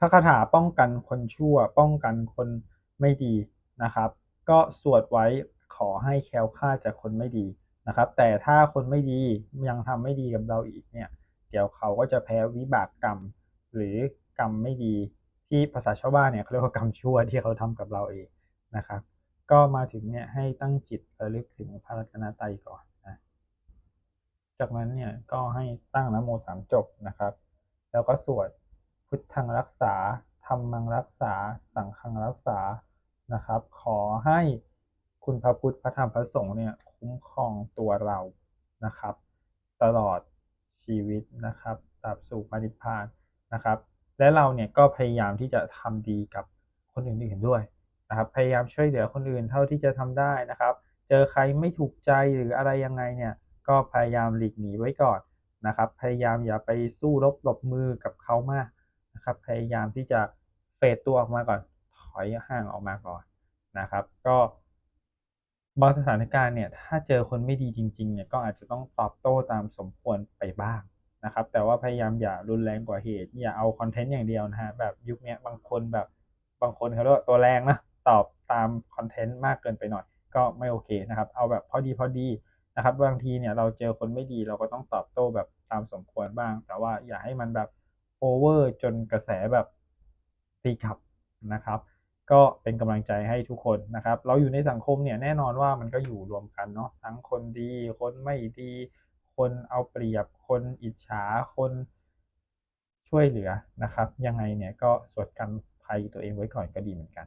พระคาถาป้องกันคนชั่ว ป้องกันคนไม่ดีนะครับ ก็สวดไว้ขอให้แคล้วคลาดจากคนไม่ดีนะครับ แต่ถ้าคนไม่ดียังทำไม่ดีกับเราอีกเนี่ย เดี๋ยวเขาก็จะแพ้วิบากกรรม หรือกรรมไม่ดีที่ภาษาชาวบ้านเนี่ยเขาเรียกว่ากรรมชั่วที่เขาทำกับเราเองนะครับ ก็มาถึงเนี่ยให้ตั้งจิตระลึกถึงพระรัตนตรัยก่อนนะจากนั้นเนี่ยก็ให้ตั้งนโมสามจบนะครับ แล้วก็สวด พุทธังรักษาธรรมังรักษา สังฆังรักษานะครับ ขอให้คุณพระพุทธพระธรรมพระสงฆ์เนี่ยคุ้มครองตัวเรานะครับ ตลอดชีวิตนะครับตราบสู่ปณิพานนะครับ และเราเนี่ยก็พยายามที่จะทำดีกับคนอื่นๆด้วยนะครับ พยายามช่วยเหลือคนอื่นเท่าที่จะทำได้นะครับ เจอใครไม่ถูกใจหรืออะไรยังไงเนี่ยก็พยายามหลีกหนีไว้ก่อนนะครับ พยายามอย่าไปสู้รบหลบมือกับเขามาก นะครับ พยายามที่จะเฟดตัวออกมาก่อน ถอยห่างออกมาก่อนนะครับ ก็บางสถานการณ์เนี่ย ถ้าเจอคนไม่ดีจริงๆเนี่ย ก็อาจจะต้องตอบโต้ตามสมควรไปบ้างนะครับ แต่ว่าพยายามอย่ารุนแรงกว่าเหตุ อย่าเอาคอนเทนต์อย่างเดียวนะฮะ แบบยุคนี้บางคนแบบบางคนเขาเรียกว่าตัวแรงนะ ตอบตามคอนเทนต์มากเกินไปหน่อย ก็ไม่โอเคนะครับ เอาแบบพอดีพอดีนะครับ บางทีเนี่ยเราเจอคนไม่ดีเราก็ต้องตอบโต้แบบตามสมควรบ้าง แต่ว่าอย่าให้มันแบบ โอเวอร์จนกระแสแบบตีขับนะครับ ก็เป็นกำลังใจให้ทุกคนนะครับ เราอยู่ในสังคมเนี่ยแน่นอนว่ามันก็อยู่รวมกันเนาะทั้งคนดีคนไม่ดี คนเอาเปรียบคนอิจฉาคนช่วยเหลือนะครับ ยังไงเนี่ยก็สวดกันภัยตัวเองไว้ก่อนก็ดีเหมือนกัน